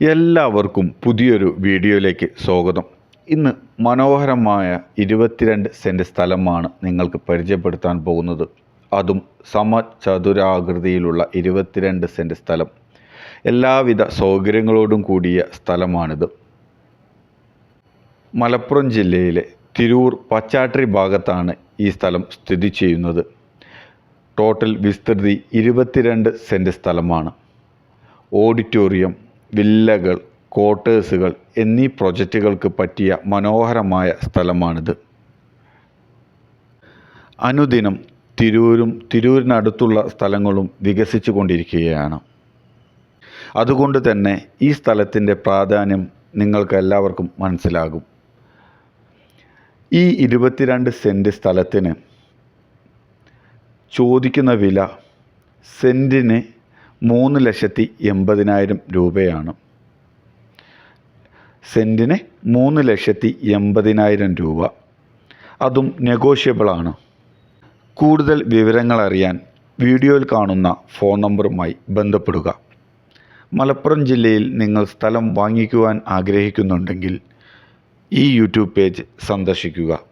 എല്ലാവർക്കും പുതിയൊരു വീഡിയോയിലേക്ക് സ്വാഗതം. ഇന്ന് മനോഹരമായ ഇരുപത്തിരണ്ട് സെന്റ് സ്ഥലമാണ് നിങ്ങൾക്ക് പരിചയപ്പെടുത്താൻ പോകുന്നത്. അതും സമചതുരാകൃതിയിലുള്ള ഇരുപത്തിരണ്ട് സെന്റ് സ്ഥലം. എല്ലാവിധ സൗകര്യങ്ങളോടും കൂടിയ സ്ഥലമാണിത്. മലപ്പുറം ജില്ലയിലെ തിരൂർ പച്ചാട്രി ഭാഗത്താണ് ഈ സ്ഥലം സ്ഥിതി ചെയ്യുന്നത്. ടോട്ടൽ വിസ്തൃതി ഇരുപത്തിരണ്ട് സെന്റ് സ്ഥലമാണ്. ഓഡിറ്റോറിയം വില്ലകൾ ക്വാർട്ടേഴ്സുകൾ എന്നീ പ്രൊജക്റ്റുകൾക്ക് പറ്റിയ മനോഹരമായ സ്ഥലമാണിത്. അനുദിനം തിരൂരും തിരൂരിനടുത്തുള്ള സ്ഥലങ്ങളും വികസിച്ചു കൊണ്ടിരിക്കുകയാണ് അതുകൊണ്ട് തന്നെ ഈ സ്ഥലത്തിന്റെ പ്രാധാന്യം നിങ്ങൾക്ക് എല്ലാവർക്കും മനസ്സിലാകും. ഈ ഇരുപത്തിരണ്ട് സെന്റ് സ്ഥലത്തിന് ചോദിക്കുന്ന വില സെന്റിന് മൂന്ന് ലക്ഷത്തി എൺപതിനായിരം രൂപയാണ്. സെന്റിന് മൂന്ന് ലക്ഷത്തി എൺപതിനായിരം രൂപ. അതും നെഗോഷ്യബിളാണ് കൂടുതൽ വിവരങ്ങൾ അറിയാൻ വീഡിയോയിൽ കാണുന്ന ഫോൺ നമ്പറുമായി ബന്ധപ്പെടുക. മലപ്പുറം ജില്ലയിൽ നിങ്ങൾ സ്ഥലം വാങ്ങിക്കുവാൻ ആഗ്രഹിക്കുന്നുണ്ടെങ്കിൽ ഈ യൂട്യൂബ് പേജ് സന്ദർശിക്കുക.